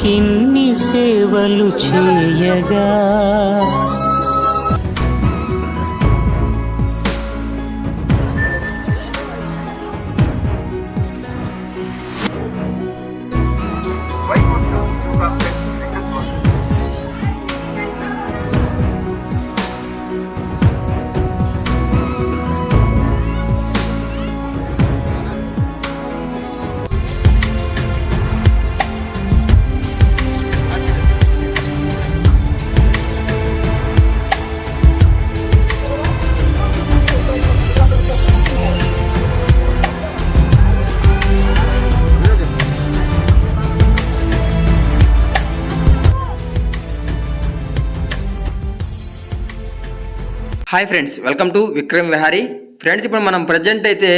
నీకిన్ని సేవలు చేయగా hi friends welcome to Vikram Vihari friends ఇప్పుడు మనం ప్రజెంట్ అయితే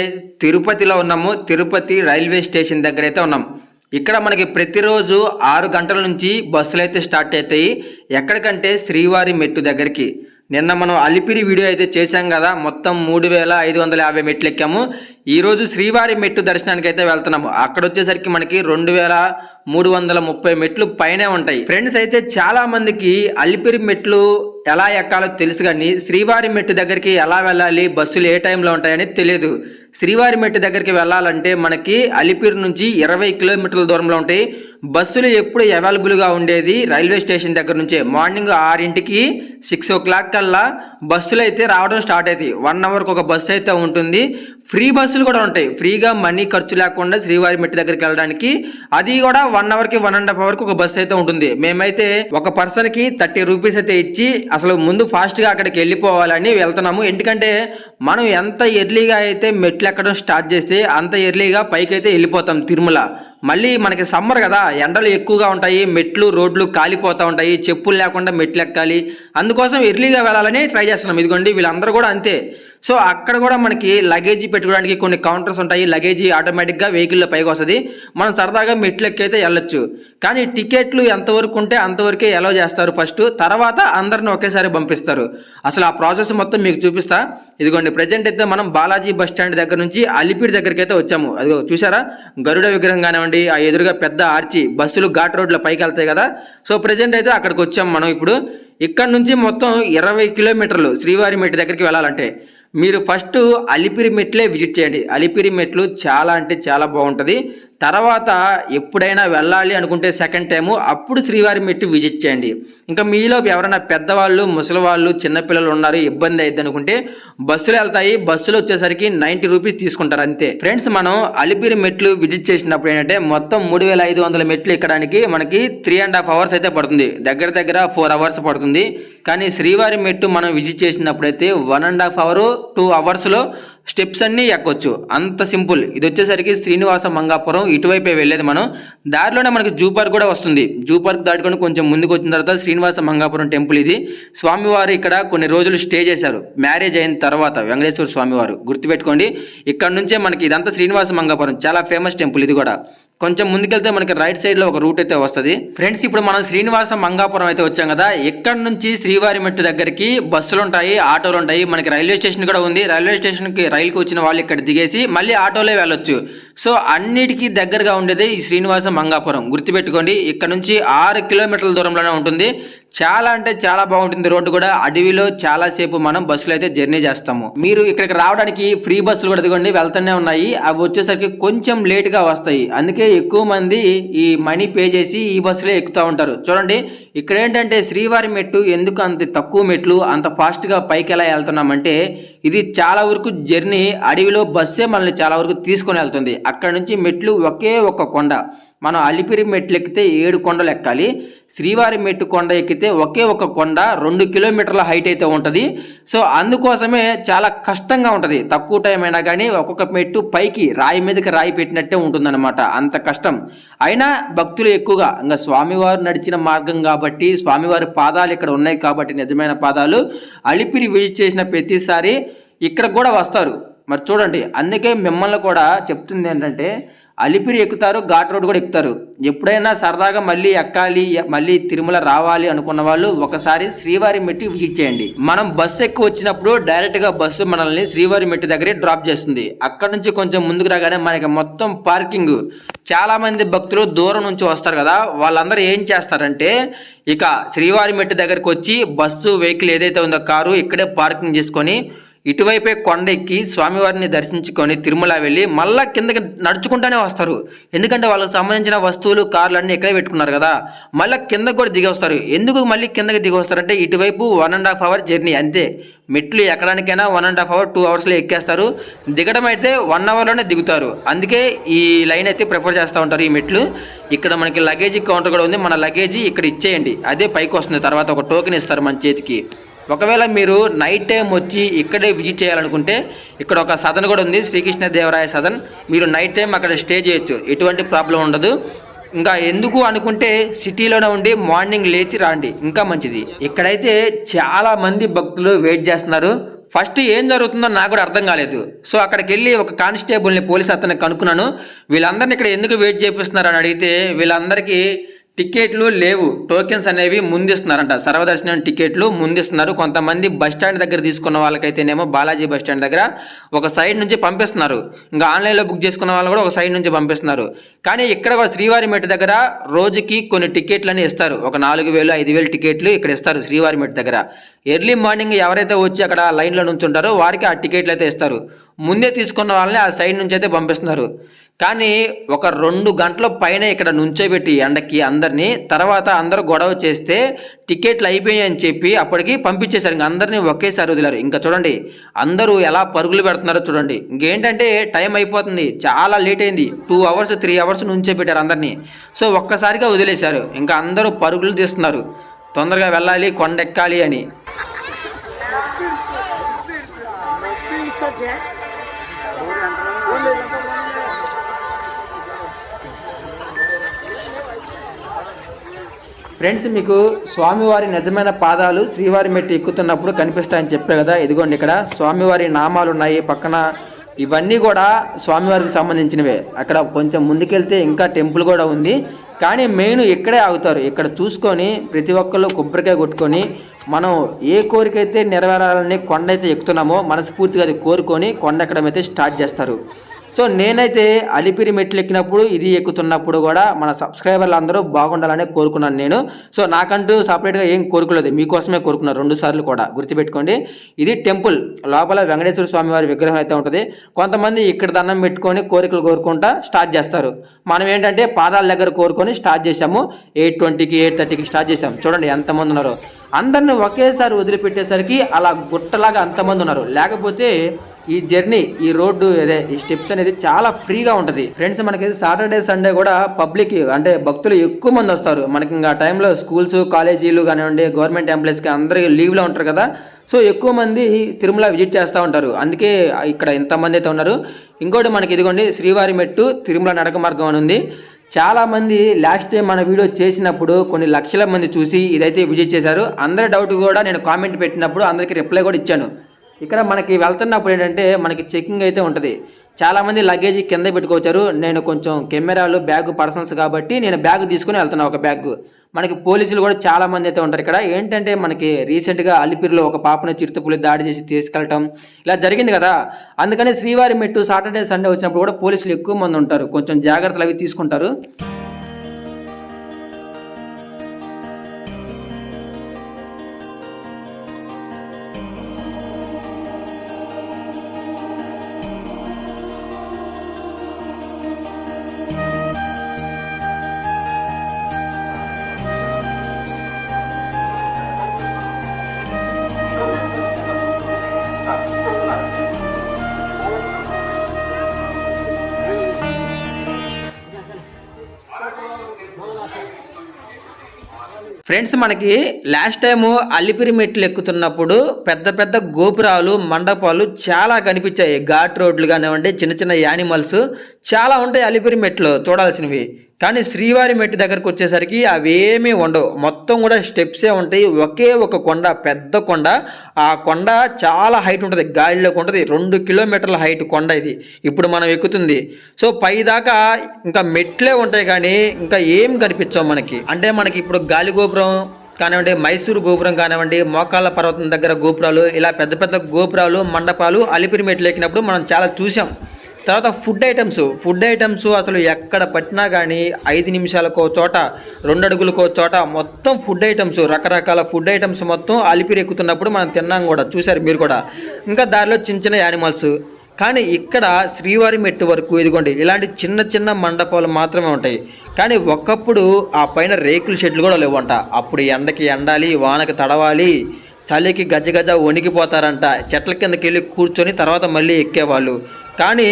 తిరుపతిలో ఉన్నాము. తిరుపతి రైల్వే స్టేషన్ దగ్గర అయితే ఉన్నాం. ఇక్కడ మనకి ప్రతిరోజు ఆరు గంటల నుంచి బస్సులు అయితే స్టార్ట్ అవుతాయి. ఎక్కడికంటే శ్రీవారి మెట్టు దగ్గరికి. నిన్న మనం అలిపిరి వీడియో అయితే చేశాం కదా మొత్తం మూడు వేల ఐదు వందల యాభై మెట్లు ఎక్కాము ఈరోజు శ్రీవారి మెట్టు దర్శనానికి అయితే వెళ్తున్నాము. అక్కడ వచ్చేసరికి మనకి రెండు వేల మూడు వందల ముప్పై మెట్లు పైనే ఉంటాయి. ఫ్రెండ్స్ అయితే చాలా మందికి అలిపిరి మెట్లు ఎలా ఎక్కాలో తెలుసు కానీ శ్రీవారి మెట్టు దగ్గరికి ఎలా వెళ్ళాలి బస్సులు ఏ టైంలో ఉంటాయని తెలియదు శ్రీవారి మెట్టు దగ్గరికి వెళ్ళాలంటే మనకి అలిపిరి నుంచి ఇరవై కిలోమీటర్ల దూరంలో ఉంటాయి. బస్సులు ఎప్పుడు అవైలబుల్గా ఉండేది? రైల్వే స్టేషన్ దగ్గర నుంచే. మార్నింగ్ ఆరింటికి సిక్స్ ఓ క్లాక్ కల్లా బస్సులు అయితే రావడం స్టార్ట్ అవుతాయి వన్ అవర్కి ఒక బస్సు అయితే ఉంటుంది. ఫ్రీ బస్సులు కూడా ఉంటాయి. ఫ్రీగా మనీ ఖర్చు లేకుండా శ్రీవారి మెట్టు దగ్గరికి వెళ్ళడానికి అది కూడా వన్ అవర్కి వన్ అండ్ హాఫ్ అవర్కి ఒక బస్సు అయితే ఉంటుంది. మేమైతే ఒక పర్సన్కి థర్టీ రూపీస్ అయితే ఇచ్చి అసలు ముందు ఫాస్ట్గా అక్కడికి వెళ్ళిపోవాలని వెళ్తున్నాము. ఎందుకంటే మనం ఎంత ఎర్లీగా అయితే మెట్లు ఎక్కడం స్టార్ట్ చేస్తే అంత ఎర్లీగా పైకి అయితే వెళ్ళిపోతాం తిరుమల. మళ్ళీ మనకి సమ్మర్ కదా ఎండలు ఎక్కువగా ఉంటాయి మెట్లు రోడ్లు కాలిపోతూ ఉంటాయి చెప్పులు లేకుండా మెట్లు ఎక్కాలి. అందుకోసం ఎర్లీగా వెళ్ళాలని ట్రై చేస్తున్నాం. ఇదిగోండి వీళ్ళందరూ కూడా అంతే. సో అక్కడ కూడా మనకి లగేజీ పెట్టుకోవడానికి కొన్ని కౌంటర్స్ ఉంటాయి. లగేజీ ఆటోమేటిక్గా వెహికల్లో పైకి వస్తుంది. మనం సరదాగా మెట్లెక్కైతే వెళ్ళొచ్చు. కానీ టికెట్లు ఎంతవరకు ఉంటే అంతవరకే ఎలా చేస్తారు ఫస్ట్ తర్వాత అందరిని ఒకేసారి పంపిస్తారు. అసలు ఆ ప్రాసెస్ మొత్తం మీకు చూపిస్తా. ఇదిగోండి ప్రజెంట్ అయితే మనం బాలాజీ బస్ స్టాండ్ దగ్గర నుంచి అలిపిడి దగ్గరికి అయితే వచ్చాము. అది చూసారా గరుడ విగ్రహం కానివ్వండి ఆ ఎదురుగా పెద్ద ఆర్చి బస్సులు ఘాట్ రోడ్ల పైకి వెళ్తాయి కదా. సో ప్రజెంట్ అయితే అక్కడికి వచ్చాము మనం ఇప్పుడు. ఇక్కడ నుంచి మొత్తం ఇరవై కిలోమీటర్లు శ్రీవారి మెట్టి దగ్గరికి వెళ్ళాలంటే. మీరు ఫస్ట్ అలిపిరి మెట్లే విజిట్ చేయండి. అలిపిరి మెట్లు చాలా అంటే చాలా బాగుంటుంది. తర్వాత ఎప్పుడైనా వెళ్ళాలి అనుకుంటే సెకండ్ టైము అప్పుడు శ్రీవారి మెట్టి విజిట్ చేయండి. ఇంకా మీలో ఎవరైనా పెద్దవాళ్ళు ముసలి వాళ్ళు చిన్నపిల్లలు ఉన్నారు ఇబ్బంది అయింది అనుకుంటే బస్సులు వెళ్తాయి. బస్సులు వచ్చేసరికి నైంటీ రూపీస్ తీసుకుంటారు అంతే. ఫ్రెండ్స్ మనం అలిపిరి మెట్లు విజిట్ చేసినప్పుడు ఏంటంటే మొత్తం మూడు వేల ఐదు వందల మెట్లు ఎక్కడానికి మనకి త్రీ అండ్ హాఫ్ అవర్స్ అయితే పడుతుంది. దగ్గర దగ్గర ఫోర్ అవర్స్ పడుతుంది. కానీ శ్రీవారి మెట్టు మనం visit చేసినప్పుడైతే one and half hour two అవర్స్లో స్టెప్స్ అన్నీ ఎక్కొచ్చు. అంత సింపుల్. ఇది వచ్చేసరికి శ్రీనివాస మంగాపురం. ఇటువైపే వెళ్ళేది మనం. దారిలోనే మనకి జూ పార్క్ కూడా వస్తుంది. జూ పార్క్ దాటుకొని కొంచెం ముందుకు వచ్చిన తర్వాత శ్రీనివాస మంగాపురం టెంపుల్ ఇది. స్వామివారు ఇక్కడ కొన్ని రోజులు స్టే చేశారు. మ్యారేజ్ అయిన తర్వాత వెంకటేశ్వర స్వామివారు గుర్తుపెట్టుకోండి. ఇక్కడ నుంచే మనకి ఇదంతా శ్రీనివాస మంగాపురం. చాలా ఫేమస్ టెంపుల్ ఇది కూడా. కొంచెం ముందుకెళ్తే మనకి రైట్ సైడ్లో ఒక రూట్ అయితే వస్తుంది. ఫ్రెండ్స్ ఇప్పుడు మనం శ్రీనివాస మంగాపురం అయితే వచ్చాం కదా. ఇక్కడ నుంచి శ్రీవారి మెట్టు దగ్గరికి బస్సులు ఉంటాయి ఆటోలు ఉంటాయి. మనకి రైల్వే స్టేషన్ కూడా ఉంది. రైల్వే స్టేషన్కి రైలుకి వచ్చిన వాళ్ళు ఇక్కడ దిగేసి మళ్ళీ ఆటోలే వెళ్ళొచ్చు. సో అన్నిటికీ దగ్గరగా ఉండేది ఈ శ్రీనివాస మంగాపురం. గుర్తుపెట్టుకోండి ఇక్కడ నుంచి ఆరు కిలోమీటర్ల దూరంలోనే ఉంటుంది. చాలా అంటే చాలా బాగుంటుంది రోడ్డు కూడా. అడవిలో చాలాసేపు మనం బస్సులో అయితే జర్నీ చేస్తాము. మీరు ఇక్కడికి రావడానికి ఫ్రీ బస్సులు కూడా ఇదిగోండి వెళ్తూనే ఉన్నాయి. అవి వచ్చేసరికి కొంచెం లేట్గా వస్తాయి. అందుకే ఎక్కువ మంది ఈ మనీ పే చేసి ఈ బస్సులో ఎక్కుతూ ఉంటారు. చూడండి ఇక్కడ ఏంటంటే శ్రీవారి మెట్టు ఎందుకు అంత తక్కువ మెట్లు అంత ఫాస్ట్గా పైకి ఎలా వెళ్తున్నామంటే ఇది చాలా వరకు జర్నీ అడవిలో బస్సే మనల్ని చాలా వరకు తీసుకొని వెళ్తుంది. అక్కడ నుంచి మెట్లు ఒకే ఒక్క కొండ. మనం అలిపిరి మెట్లు ఎక్కితే ఏడు కొండలు ఎక్కాలి. శ్రీవారి మెట్టు కొండ ఎక్కితే ఒకే ఒక కొండ రెండు కిలోమీటర్ల హైట్ అయితే ఉంటుంది. సో అందుకోసమే చాలా కష్టంగా ఉంటుంది. తక్కువ టైం అయినా కానీ ఒక్కొక్క మెట్టు పైకి రాయి మీదకి రాయి పెట్టినట్టే ఉంటుందన్నమాట. అంత కష్టం. అయినా భక్తులు ఎక్కువగా ఇంకా స్వామివారు నడిచిన మార్గం కాబట్టి స్వామివారి పాదాలు ఇక్కడ ఉన్నాయి కాబట్టి నిజమైన పాదాలు. అలిపిరి విజిట్ చేసిన ప్రతిసారి ఇక్కడ కూడా వస్తారు. మరి చూడండి అందుకే మిమ్మల్ని కూడా చెప్తుంది ఏంటంటే అలిపిరి ఎక్కుతారు ఘాట్ రోడ్ కూడా ఎక్కుతారు. ఎప్పుడైనా సరదాగా మళ్ళీ ఎక్కాలి మళ్ళీ తిరుమల రావాలి అనుకున్న వాళ్ళు ఒకసారి శ్రీవారి మెట్టి విజిట్ చేయండి. మనం బస్సు ఎక్కువ వచ్చినప్పుడు డైరెక్ట్గా బస్సు మనల్ని శ్రీవారి మెట్టి దగ్గరే డ్రాప్ చేస్తుంది. అక్కడ నుంచి కొంచెం ముందుకు రాగానే మనకి మొత్తం పార్కింగ్ చాలామంది భక్తులు దూరం నుంచి వస్తారు కదా వాళ్ళందరూ ఏం చేస్తారంటే ఇక శ్రీవారి మెట్టి దగ్గరకు వచ్చి బస్సు వెహికల్ ఏదైతే ఉందో కారు ఇక్కడే పార్కింగ్ చేసుకొని ఇటువైపే కొండ ఎక్కి స్వామివారిని దర్శించుకొని తిరుమల వెళ్ళి మళ్ళా కిందకి నడుచుకుంటానే వస్తారు. ఎందుకంటే వాళ్ళకి సంబంధించిన వస్తువులు కార్లు అన్నీ ఇక్కడే పెట్టుకున్నారు కదా. మళ్ళీ కిందకు కూడా దిగి వస్తారు. ఎందుకు మళ్ళీ కిందకి దిగి వస్తారంటే ఇటువైపు one and half hour journey అంతే. మెట్లు ఎక్కడానికైనా one and half hour two అవర్స్లో ఎక్కేస్తారు. దిగడం అయితే వన్ అవర్లోనే దిగుతారు. అందుకే ఈ లైన్ అయితే ప్రిఫర్ చేస్తూ ఉంటారు ఈ మెట్లు. ఇక్కడ మనకి లగేజీ కౌంటర్ కూడా ఉంది. మన లగేజీ ఇక్కడ ఇచ్చేయండి. అదే పైకి వస్తుంది. తర్వాత ఒక టోకెన్ ఇస్తారు మన చేతికి. ఒకవేళ మీరు నైట్ టైం వచ్చి ఇక్కడే విజిట్ చేయాలనుకుంటే ఇక్కడ ఒక సదన్ కూడా ఉంది శ్రీకృష్ణదేవరాయ సదన్. మీరు నైట్ టైం అక్కడ స్టే చేయొచ్చు ఎటువంటి ప్రాబ్లం ఉండదు. ఇంకా ఎందుకు అనుకుంటే సిటీలోనే ఉండి మార్నింగ్ లేచి రాండి ఇంకా మంచిది. ఇక్కడైతే చాలా మంది భక్తులు వెయిట్ చేస్తున్నారు. ఫస్ట్ ఏం జరుగుతుందో నాకు కూడా అర్థం కాలేదు. సో అక్కడికి వెళ్ళి ఒక కానిస్టేబుల్ని పోలీస్ అతన్ని కనుక్కున్నాను. వీళ్ళందరిని ఇక్కడ ఎందుకు వెయిట్ చేపిస్తున్నారు అని అడిగితే వీళ్ళందరికీ టికెట్లు లేవు. టోకెన్స్ అనేవి ముందిస్తున్నారంట. సర్వదర్శనం టికెట్లు ముందిస్తున్నారు. కొంతమంది బస్ స్టాండ్ దగ్గర తీసుకున్న వాళ్ళకైతేనేమో బాలాజీ బస్ స్టాండ్ దగ్గర ఒక సైడ్ నుంచి పంపిస్తున్నారు. ఇంకా ఆన్లైన్లో బుక్ చేసుకున్న వాళ్ళు కూడా ఒక సైడ్ నుంచి పంపిస్తున్నారు. కానీ ఇక్కడ కూడా శ్రీవారి మెట్టు దగ్గర రోజుకి కొన్ని టికెట్లని ఇస్తారు. ఒక నాలుగు వేలు ఐదు వేలు టికెట్లు ఇక్కడ ఇస్తారు శ్రీవారి మెట్టు దగ్గర. ఎర్లీ మార్నింగ్ ఎవరైతే వచ్చి అక్కడ లైన్లో నుంచుంటారో వారికి ఆ టికెట్లు అయితే ఇస్తారు. ముందే తీసుకున్న వాళ్ళని ఆ సైడ్ నుంచి అయితే పంపిస్తున్నారు. కానీ ఒక రెండు గంటల పైన ఇక్కడ నుంచోబెట్టి ఎండకి అందరినీ తర్వాత అందరూ గొడవ చేస్తే టికెట్లు అయిపోయాయి అని చెప్పి అప్పటికి పంపించేశారు. ఇంక అందరినీ ఒకేసారి వదిలారు. ఇంకా చూడండి అందరూ ఎలా పరుగులు పెడుతున్నారో చూడండి. ఇంకేంటంటే టైం అయిపోతుంది. చాలా లేట్ అయింది. టూ అవర్స్ త్రీ అవర్స్ నుంచే పెట్టారు అందరినీ. సో ఒక్కసారిగా వదిలేశారు. ఇంకా అందరూ పరుగులు తీస్తున్నారు. తొందరగా వెళ్ళాలి కొండెక్కాలి అని. ఫ్రెండ్స్ మీకు స్వామివారి నిజమైన పాదాలు శ్రీవారి మెట్టి ఎక్కుతున్నప్పుడు కనిపిస్తాయని చెప్పే కదా. ఇదిగోండి ఇక్కడ స్వామివారి నామాలు ఉన్నాయి పక్కన ఇవన్నీ కూడా స్వామివారికి సంబంధించినవే. అక్కడ కొంచెం ముందుకెళ్తే ఇంకా టెంపుల్ కూడా ఉంది. కానీ మెయిన్ ఇక్కడే ఆగుతారు. ఇక్కడ చూసుకొని ప్రతి ఒక్కళ్ళు కొబ్బరికాయ కొట్టుకొని మనం ఏ కోరిక అయితే నెరవేరాలని కొండ అయితే ఎక్కుతున్నామో మనస్ఫూర్తిగా అది కోరుకొని కొండ ఎక్కడమైతే అయితే స్టార్ట్ చేస్తారు. సో నేనైతే అలిపిరి మెట్లు ఎక్కినప్పుడు ఇది ఎక్కుతున్నప్పుడు కూడా మన సబ్స్క్రైబర్లు అందరూ బాగుండాలని కోరుకున్నాను నేను. సో నాకంటూ సపరేట్గా ఏం కోరుకోలేదు. మీకోసమే కోరుకున్నాను రెండు సార్లు కూడా గుర్తుపెట్టుకోండి. ఇది టెంపుల్. లోపల వెంకటేశ్వర స్వామి వారి విగ్రహం అయితే ఉంటుంది. కొంతమంది ఇక్కడ దండం పెట్టుకొని కోరికలు కోరుకుంటా స్టార్ట్ చేస్తారు. మనం ఏంటంటే పాదాల దగ్గర కోరుకొని స్టార్ట్ చేసాము ఎయిట్ ట్వంటీకి ఎయిట్ థర్టీకి స్టార్ట్ చేసాము చూడండి ఎంతమంది ఉన్నారో. అందరిని ఒకేసారి వదిలిపెట్టేసరికి అలా గుట్టలాగా అంతమంది ఉన్నారు. లేకపోతే ఈ జర్నీ ఈ రోడ్డు అదే ఈ స్టెప్స్ అనేది చాలా ఫ్రీగా ఉంటుంది. ఫ్రెండ్స్ మనకి సాటర్డే సండే కూడా పబ్లిక్ అంటే భక్తులు ఎక్కువ మంది వస్తారు. మనకి ఇంకా టైంలో స్కూల్స్ కాలేజీలు కానివ్వండి గవర్నమెంట్ ఎంప్లాయీస్కి అందరూ లీవ్లో ఉంటారు కదా. సో ఎక్కువ మంది తిరుమల విజిట్ చేస్తూ ఉంటారు. అందుకే ఇక్కడ ఇంతమంది అయితే ఉన్నారు. ఇంకోటి మనకి ఇదిగోండి శ్రీవారి మెట్టు తిరుమల నడక మార్గం అని ఉంది. చాలామంది లాస్ట్ టైం మన వీడియో చేసినప్పుడు కొన్ని లక్షల మంది చూసి ఇదైతే విజిట్ చేశారు. అందరి డౌట్ కూడా నేను కామెంట్ పెట్టినప్పుడు అందరికీ రిప్లై కూడా ఇచ్చాను. ఇక్కడ మనకి వెళ్తున్నప్పుడు ఏంటంటే మనకి చెకింగ్ అయితే ఉంటుంది. చాలామంది లగేజ్ కింద పెట్టుకొచ్చారు నేను కొంచెం కెమెరాలు బ్యాగ్ పర్సన్స్ కాబట్టి నేను బ్యాగ్ తీసుకుని వెళ్తున్నా ఒక బ్యాగ్ మనకి పోలీసులు కూడా చాలా మంది అయితే ఉంటారు ఇక్కడ. ఏంటంటే మనకి రీసెంట్గా అలిపిరిలో ఒక పాపను చిరుతపులి దాడి చేసి తీసుకెళ్ళటం ఇలా జరిగింది కదా. అందుకని శ్రీవారి మెట్టు సాటర్డే సండే వచ్చినప్పుడు కూడా పోలీసులు ఎక్కువ మంది ఉంటారు. కొంచెం జాగ్రత్తలు అవి తీసుకుంటారు. ఫ్రెండ్స్ మనకి లాస్ట్ టైము అల్లిపిరి మెట్లు ఎక్కుతున్నప్పుడు పెద్ద పెద్ద గోపురాలు మండపాలు చాలా కనిపించాయి. ఘాట్ రోడ్లు కానివ్వండి చిన్న చిన్న యానిమల్స్ చాలా ఉంటాయి అల్లిపిరి మెట్లు చూడాల్సినవి. కానీ శ్రీవారి మెట్టు దగ్గరకు వచ్చేసరికి అవేమీ ఉండవు. మొత్తం కూడా స్టెప్సే ఉంటాయి. ఒకే ఒక కొండ పెద్ద కొండ. ఆ కొండ చాలా హైట్ ఉంటుంది. గాలిలోకి ఉంటుంది. రెండు కిలోమీటర్ల హైట్ కొండ ఇది. ఇప్పుడు మనం ఎక్కుతుంది. సో పై దాకా ఇంకా మెట్లే ఉంటాయి కానీ ఇంకా ఏం కనిపించవు మనకి. అంటే మనకి ఇప్పుడు గాలి గోపురం కానివ్వండి మైసూరు గోపురం కానివ్వండి మోకాళ్ళ పర్వతం దగ్గర గోపురాలు ఇలా పెద్ద పెద్ద గోపురాలు మండపాలు అలిపిరి మెట్లు ఎక్కినప్పుడు మనం చాలా చూసాం తర్వాత ఫుడ్ ఐటమ్స్ ఫుడ్ ఐటమ్స్ అసలు ఎక్కడ పట్టినా కానీ ఐదు నిమిషాలకో చోట రెండు అడుగులకో చోట మొత్తం ఫుడ్ ఐటమ్స్ రకరకాల ఫుడ్ ఐటమ్స్ మొత్తం అలిపిరి ఎక్కుతున్నప్పుడు మనం తిన్నాం కూడా. చూశారు మీరు కూడా. ఇంకా దారిలో చిన్న చిన్న యానిమల్స్ కానీ ఇక్కడ శ్రీవారి మెట్టు వరకు ఇదిగోండి ఇలాంటి చిన్న చిన్న మండపాలు మాత్రమే ఉంటాయి. కానీ ఒకప్పుడు ఆ పైన రేకుల షెడ్లు కూడా లేవంట. అప్పుడు ఎండకి ఎండాలి వానకి తడవాలి చలికి గజ గజ వణికిపోతారంట. చెట్ల కిందకి వెళ్ళి కూర్చొని తర్వాత మళ్ళీ ఎక్కేవాళ్ళు. కానీ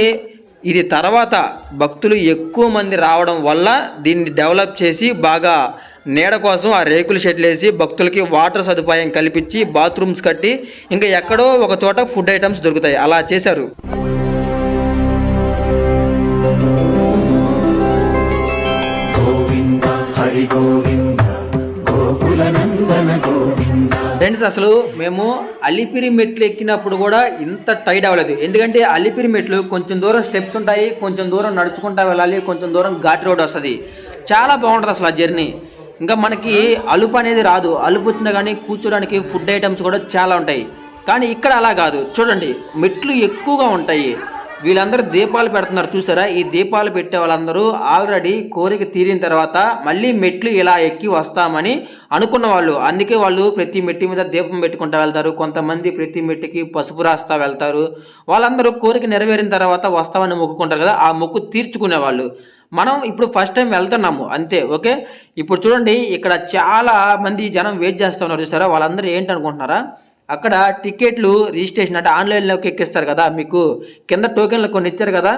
ఇది తర్వాత భక్తులు ఎక్కువ మంది రావడం వల్ల దీన్ని డెవలప్ చేసి బాగా నీడ కోసం ఆ రేకుల షెడ్లు వేసి భక్తులకి వాటర్ సదుపాయం కల్పించి బాత్రూమ్స్ కట్టి ఇంకా ఎక్కడో ఒక చోట ఫుడ్ ఐటమ్స్ దొరుకుతాయి. అలా చేశారు. ఫ్రెండ్స్ అసలు మేము అలిపిరి మెట్లు ఎక్కినప్పుడు కూడా ఇంత టైట్ అవ్వలేదు. ఎందుకంటే అలిపిరి మెట్లు కొంచెం దూరం స్టెప్స్ ఉంటాయి కొంచెం దూరం నడుచుకుంటా వెళ్ళాలి కొంచెం దూరం ఘాట్ రోడ్ వస్తుంది. చాలా బాగుంటుంది అసలు ఆ జర్నీ. ఇంకా మనకి అలుపు అనేది రాదు. అలుపు వచ్చినా కానీ కూర్చోడానికి ఫుడ్ ఐటమ్స్ కూడా చాలా ఉంటాయి. కానీ ఇక్కడ అలా కాదు. చూడండి మెట్లు ఎక్కువగా ఉంటాయి. వీళ్ళందరూ దీపాలు పెడుతున్నారు చూసారా? ఈ దీపాలు పెట్టే వాళ్ళందరూ ఆల్రెడీ కోరిక తీరిన తర్వాత మళ్ళీ మెట్లు ఇలా ఎక్కి వస్తామని అనుకున్న వాళ్ళు. అందుకే వాళ్ళు ప్రతి మెట్టి మీద దీపం పెట్టుకుంటూ వెళ్తారు. కొంతమంది ప్రతి మెట్టికి పసుపు రాస్తా వెళ్తారు. వాళ్ళందరూ కోరిక నెరవేరిన తర్వాత వస్తామని మొక్కుకుంటారు కదా ఆ మొక్కు తీర్చుకునే వాళ్ళు. మనం ఇప్పుడు ఫస్ట్ టైం వెళ్తున్నాము అంతే ఓకే? ఇప్పుడు చూడండి ఇక్కడ చాలా మంది జనం వెయిట్ చేస్తున్నారు చూసారా? వాళ్ళందరూ ఏంటి అనుకుంటున్నారా అక్కడ టికెట్లు రిజిస్ట్రేషన్ అంటే ఆన్లైన్లోకి ఎక్కిస్తారు కదా మీకు. కింద టోకెన్లు కొన్ని ఇచ్చారు కదా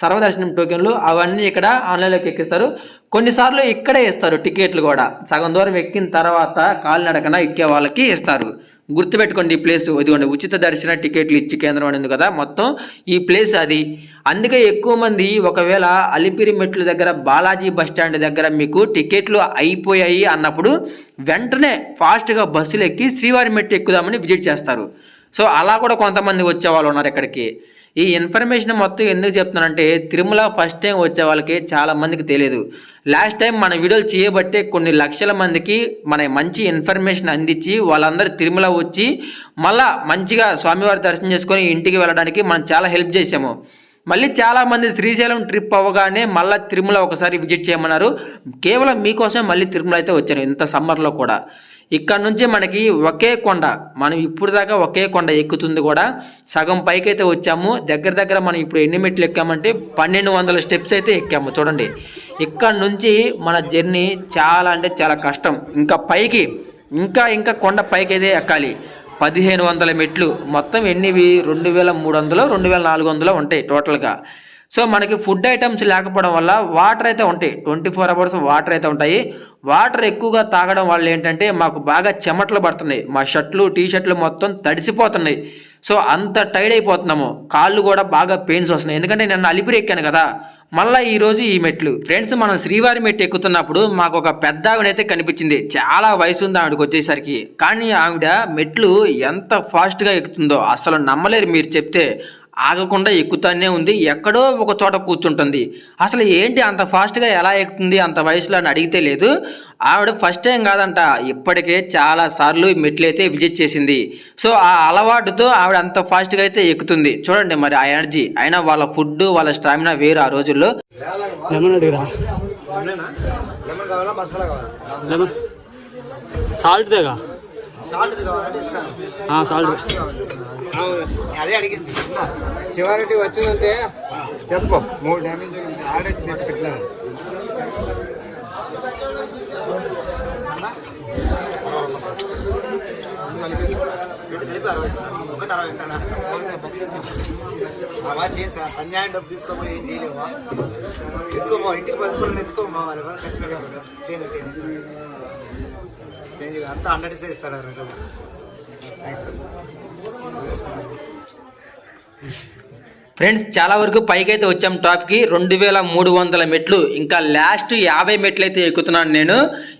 సర్వదర్శనం టోకెన్లు అవన్నీ ఇక్కడ ఆన్లైన్లోకి ఎక్కిస్తారు. కొన్నిసార్లు ఇక్కడే ఇస్తారు టికెట్లు కూడా. సగం దూరం ఎక్కిన తర్వాత కాలినడకన ఎక్కే వాళ్ళకి ఇస్తారు. గుర్తుపెట్టుకోండి ఈ ప్లేస్. ఇదిగోండి ఉచిత దర్శన టికెట్లు ఇచ్చి కేంద్రం అనేది ఉంది కదా మొత్తం ఈ ప్లేస్ అది. అందుకే ఎక్కువ మంది ఒకవేళ అలిపిరి మెట్ల దగ్గర బాలాజీ బస్ స్టాండ్ దగ్గర మీకు టికెట్లు అయిపోయాయి అన్నప్పుడు వెంటనే ఫాస్ట్గా బస్సులు ఎక్కి శ్రీవారి మెట్టు ఎక్కుదామని విజిట్ చేస్తారు. సో అలా కూడా కొంతమంది వచ్చే వాళ్ళు ఉన్నారు ఇక్కడికి. ఈ ఇన్ఫర్మేషన్ మొత్తం ఎందుకు చెప్తున్నానంటే తిరుమల ఫస్ట్ టైం వచ్చే వాళ్ళకి చాలా మందికి తెలియదు. లాస్ట్ టైం మన వీడియోలు చేయబట్టే కొన్ని లక్షల మందికి మన మంచి ఇన్ఫర్మేషన్ అందించి వాళ్ళందరూ తిరుమల వచ్చి మళ్ళా మంచిగా స్వామివారి దర్శనం చేసుకొని ఇంటికి వెళ్ళడానికి మనం చాలా హెల్ప్ చేసాము మళ్ళీ చాలామంది శ్రీశైలం ట్రిప్ అవ్వగానే మళ్ళీ తిరుమల ఒకసారి విజిట్ చేయమన్నారు. కేవలం మీకోసం మళ్ళీ తిరుమల అయితే వచ్చాను ఇంత సమ్మర్లో కూడా. ఇక్కడ నుంచి మనకి ఒకే కొండ మనం ఇప్పుడు దాకా ఒకే కొండ ఎక్కుతుంది కూడా. సగం పైకి అయితే వచ్చాము. దగ్గర దగ్గర మనం ఇప్పుడు ఎన్ని మెట్లు ఎక్కామంటే పన్నెండు వందల స్టెప్స్ అయితే ఎక్కాము. చూడండి. ఇక్కడ నుంచి మన జర్నీ చాలా అంటే చాలా కష్టం. ఇంకా పైకి ఇంకా ఇంకా కొండ పైకి అయితే ఎక్కాలి. పదిహేను వందల మెట్లు మొత్తం ఎన్నివి రెండు వేల మూడు వందలు రెండు వేల నాలుగు వందలు ఉంటాయి టోటల్గా సో మనకి ఫుడ్ ఐటమ్స్ లేకపోవడం వల్ల వాటర్ అయితే ఉంటాయి. ట్వంటీ ఫోర్ అవర్స్ వాటర్ అయితే ఉంటాయి. వాటర్ ఎక్కువగా తాగడం వల్ల ఏంటంటే మాకు బాగా చెమటలు పడుతున్నాయి. మా షర్ట్లు టీ షర్ట్లు మొత్తం తడిసిపోతున్నాయి. సో అంత టైడ్ అయిపోతున్నాము. కాళ్ళు కూడా బాగా పెయిన్స్ వస్తున్నాయి. ఎందుకంటే నేను అలిపిరి ఎక్కాను కదా. మళ్ళీ ఈరోజు ఈ మెట్లు. ఫ్రెండ్స్ మనం శ్రీవారి మెట్టు ఎక్కుతున్నప్పుడు మాకు ఒక పెద్ద ఆవిడైతే కనిపించింది. చాలా వయసు ఉంది ఆవిడకి వచ్చేసరికి. కానీ ఆవిడ మెట్లు ఎంత ఫాస్ట్గా ఎక్కుతుందో అసలు నమ్మలేరు మీరు చెప్తే. ఆగకుండా ఎక్కుతానే ఉంది. ఎక్కడో ఒక చోట కూర్చుంటుంది. అసలు ఏంటి అంత ఫాస్ట్గా ఎలా ఎక్కుతుంది అంత వయసులో అని అడిగితే లేదు. ఆవిడ ఫస్ట్ టైం కాదంట. ఇప్పటికే చాలా సార్లు మెట్లయితే విజిట్ చేసింది. సో ఆ అలవాటుతో ఆవిడ అంత ఫాస్ట్గా అయితే ఎక్కుతుంది. చూడండి మరి ఆ ఎనర్జీ. అయినా వాళ్ళ ఫుడ్ వాళ్ళ స్టామినా వేరు ఆ రోజుల్లో. సాల్ట్ దేగా సాల్ట్ అదే అడిగింది. శివారెడ్డి వచ్చిందంటే చెప్పు. మూడు డ్యామేజ్ అలా చేసి డబ్బు తీసుకోమని ఏం చేయలేమా. ఎత్తుకోమా ఇంటికి పదుపులను ఎత్తుకోమా వాళ్ళు ఖచ్చితంగా చేయలేదు చేంజ్ అంతా హండ్రెడ్ ఇస్తే ఇస్తాడు థ్యాంక్స్ సార్ ఫ్రెండ్స్ చాలా వరకు పైకైతే వచ్చాం టాప్కి. రెండు వేల మూడు వందల మెట్లు. ఇంకా లాస్ట్ యాభై మెట్లు అయితే ఎక్కుతున్నాను నేను.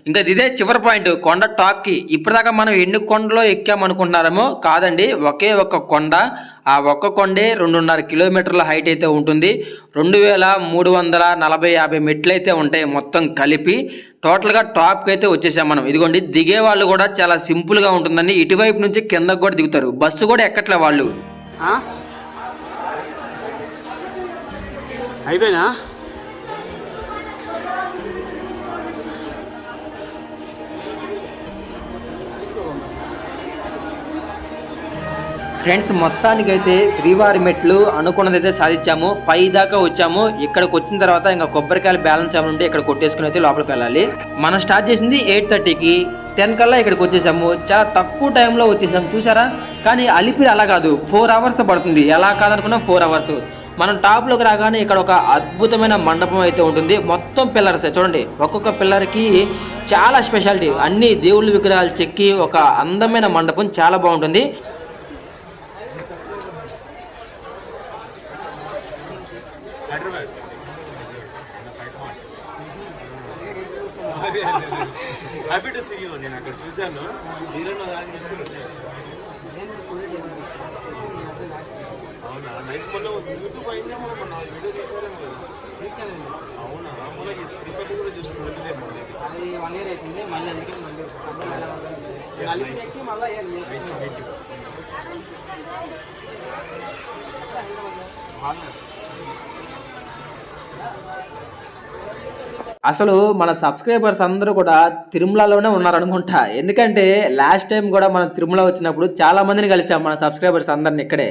ఇంకా ఇదే చివరి పాయింట్ కొండ టాప్కి. ఇప్పటిదాకా మనం ఎన్ని కొండలో ఎక్కామనుకుంటున్నారేమో కాదండి ఒకే ఒక్క కొండ. ఆ ఒక్క కొండే రెండున్నర కిలోమీటర్ల హైట్ అయితే ఉంటుంది. రెండు వేల మూడు వందల నలభై యాభై మెట్లు అయితే ఉంటాయి మొత్తం కలిపి. టోటల్గా టాప్కి అయితే వచ్చేసాం మనం. ఇదిగోండి దిగే వాళ్ళు కూడా చాలా సింపుల్గా ఉంటుందండి. ఇటువైపు నుంచి కిందకు కూడా దిగుతారు. బస్సు కూడా ఎక్కట్లే వాళ్ళు. అయిపోయినా? ఫ్రెండ్స్ మొత్తానికైతే శ్రీవారి మెట్లు అనుకున్నదైతే సాధించాము. పై దాకా వచ్చాము. ఇక్కడికి వచ్చిన తర్వాత ఇంకా కొబ్బరికాయలు బ్యాలెన్స్ ఏమైనా ఉంటే ఇక్కడ కొట్టేసుకుని అయితే లోపలికి వెళ్ళాలి. మనం స్టార్ట్ చేసింది ఎయిట్ థర్టీకి. టెన్ కల్లా ఇక్కడికి వచ్చేసాము. చాలా తక్కువ టైంలో వచ్చేసాము. చూసారా? కానీ అలిపిరి అలా కాదు. ఫోర్ అవర్స్ పడుతుంది. ఎలా కాదనుకున్నా ఫోర్ అవర్స్. మనం టాప్లోకి రాగానే ఇక్కడ ఒక అద్భుతమైన మండపం అయితే ఉంటుంది. మొత్తం పిల్లర్స్ చూడండి ఒక్కొక్క పిల్లర్కి చాలా స్పెషాలిటీ. అన్ని దేవుళ్ళ విగ్రహాలు చెక్కి ఒక అందమైన మండపం చాలా బాగుంటుంది. హ్యాపీ టు సీ యూ నేను అక్కడ చూశాను. తిరుపతి కూడా అది వన్ ఇయర్ అవుతుంది మళ్ళీ అందుకే మళ్ళీ మీట్ అసలు మన సబ్స్క్రైబర్స్ అందరూ కూడా తిరుమలలోనే ఉన్నారనుకుంటా. ఎందుకంటే లాస్ట్ టైం కూడా మనం తిరుమల వచ్చినప్పుడు చాలా మందిని కలిసాం మన సబ్స్క్రైబర్స్ అందరిని ఇక్కడే.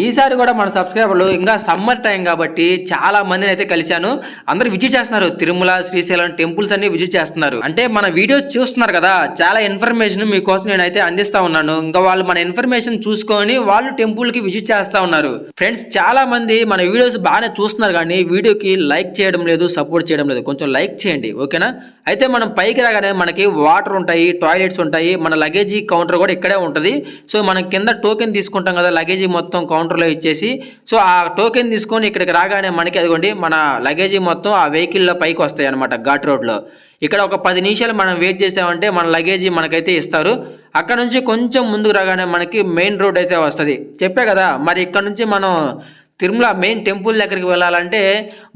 ఈసారి కూడా మన సబ్స్క్రైబర్లు ఇంకా సమ్మర్ టైం కాబట్టి చాలా మందిని అయితే కలిశాను. అందరూ విజిట్ చేస్తున్నారు. తిరుమల శ్రీశైలం టెంపుల్స్ అన్ని విజిట్ చేస్తున్నారు. అంటే మన వీడియోస్ చూస్తున్నారు కదా చాలా ఇన్ఫర్మేషన్ మీకోసం నేనైతే అందిస్తా ఉన్నాను. ఇంకా వాళ్ళు మన ఇన్ఫర్మేషన్ చూసుకొని వాళ్ళు టెంపుల్కి విజిట్ చేస్తా ఉన్నారు. ఫ్రెండ్స్ చాలా మంది మన వీడియోస్ బాగానే చూస్తున్నారు కానీ వీడియోకి లైక్ చేయడం లేదు సపోర్ట్ చేయడం లేదు. కొంచెం లైక్ చేయండి ఓకేనా? అయితే మనం పైకి రాగానే మనకి వాటర్ ఉంటాయి టాయిలెట్స్ ఉంటాయి మన లగేజీ కౌంటర్ కూడా ఇక్కడే ఉంటుంది. సో మనం కింద టోకెన్ తీసుకుంటాం కదా లగేజీ మొత్తం కౌంటర్లో ఇచ్చేసి. సో ఆ టోకెన్ తీసుకొని ఇక్కడికి రాగానే మనకి అదిగోండి మన లగేజీ మొత్తం ఆ వెహికల్లో పైకి వస్తాయి అనమాట ఘాట్ రోడ్లో ఇక్కడ ఒక పది నిమిషాలు మనం వెయిట్ చేసామంటే మన లగేజీ మనకైతే ఇస్తారు. అక్కడ నుంచి కొంచెం ముందుకు రాగానే మనకి మెయిన్ రోడ్ అయితే వస్తుంది. చెప్పే కదా మరి ఇక్కడ నుంచి మనం తిరుమల మెయిన్ టెంపుల్ దగ్గరికి వెళ్ళాలంటే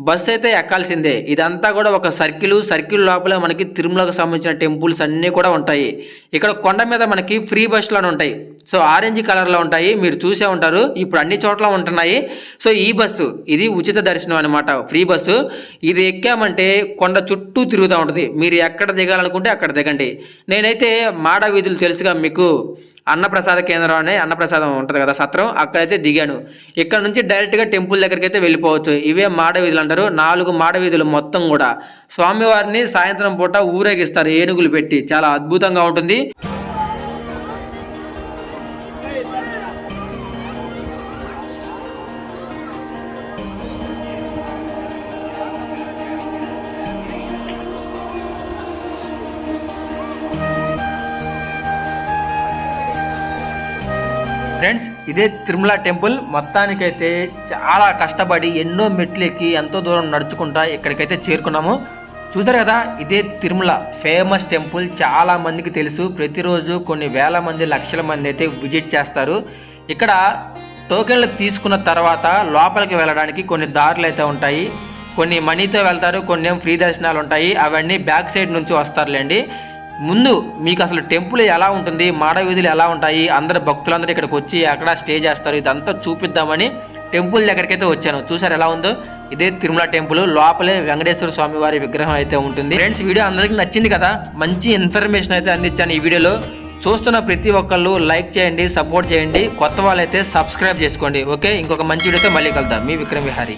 బస్సు అయితే ఎక్కాల్సిందే. ఇదంతా కూడా ఒక సర్కిల్ సర్కిల్ లోపల మనకి తిరుమలకు సంబంధించిన టెంపుల్స్ అన్నీ కూడా ఉంటాయి. ఇక్కడ కొండ మీద మనకి ఫ్రీ బస్సులు ఉంటాయి. సో ఆరెంజ్ కలర్లో ఉంటాయి. మీరు చూసే ఉంటారు. ఇప్పుడు అన్ని చోట్ల ఉంటున్నాయి. సో ఈ బస్సు ఇది ఉచిత దర్శనం అనమాట ఫ్రీ బస్సు ఇది ఎక్కామంటే కొండ చుట్టూ తిరుగుతూ ఉంటుంది. మీరు ఎక్కడ దిగాలనుకుంటే అక్కడ దిగండి. నేనైతే మాడ వీధులు తెలుసుగా మీకు. అన్నప్రసాద కేంద్రం అనే అన్నప్రసాదం ఉంటుంది కదా సత్రం అక్కడైతే దిగాను. ఇక్కడ నుంచి డైరెక్ట్గా టెంపుల్ దగ్గరికి అయితే వెళ్ళిపోవచ్చు. ఇవే మాడ వీధులు అంటారు. నాలుగు మాడ వీధులు మొత్తం కూడా. స్వామివారిని సాయంత్రం పూట ఊరేగిస్తారు. ఏనుగులు పెట్టి. చాలా అద్భుతంగా ఉంటుంది. ఇదే తిరుమల టెంపుల్. మొత్తానికైతే చాలా కష్టపడి ఎన్నో మెట్లు ఎక్కి ఎంతో దూరం నడుచుకుంటా ఇక్కడికైతే చేరుకున్నాము. చూసారు కదా ఇదే తిరుమల ఫేమస్ టెంపుల్. చాలా మందికి తెలుసు. ప్రతిరోజు కొన్ని వేల మంది లక్షల మంది అయితే విజిట్ చేస్తారు. ఇక్కడ టోకెన్లు తీసుకున్న తర్వాత లోపలికి వెళ్ళడానికి కొన్ని దారులు అయితే ఉంటాయి. కొన్ని మనీతో వెళ్తారు కొన్ని ఏం ఫ్రీ దర్శనాలు ఉంటాయి. అవన్నీ బ్యాక్ సైడ్ నుంచి వస్తారులేండి. ముందు మీకు అసలు టెంపుల్ ఎలా ఉంటుంది మాడ వీధులు ఎలా ఉంటాయి అందరు భక్తులందరూ ఇక్కడికి వచ్చి అక్కడ స్టే చేస్తారు ఇదంతా చూపిద్దామని టెంపుల్ దగ్గరికైతే వచ్చాను. చూసారు ఎలా ఉందో? ఇదే తిరుమల టెంపుల్ లోపలే వెంకటేశ్వర స్వామి వారి విగ్రహం అయితే ఉంటుంది. ఫ్రెండ్స్ వీడియో అందరికీ నచ్చింది కదా? మంచి ఇన్ఫర్మేషన్ అయితే అందించాను ఈ వీడియోలో. చూస్తున్న ప్రతి ఒక్కళ్ళు లైక్ చేయండి సపోర్ట్ చేయండి. కొత్త వాళ్ళైతే సబ్స్క్రైబ్ చేసుకోండి ఓకే? ఇంకొక మంచి వీడియోతో మళ్ళీ కలుద్దాం. మీ విక్రమ్ విహారీ.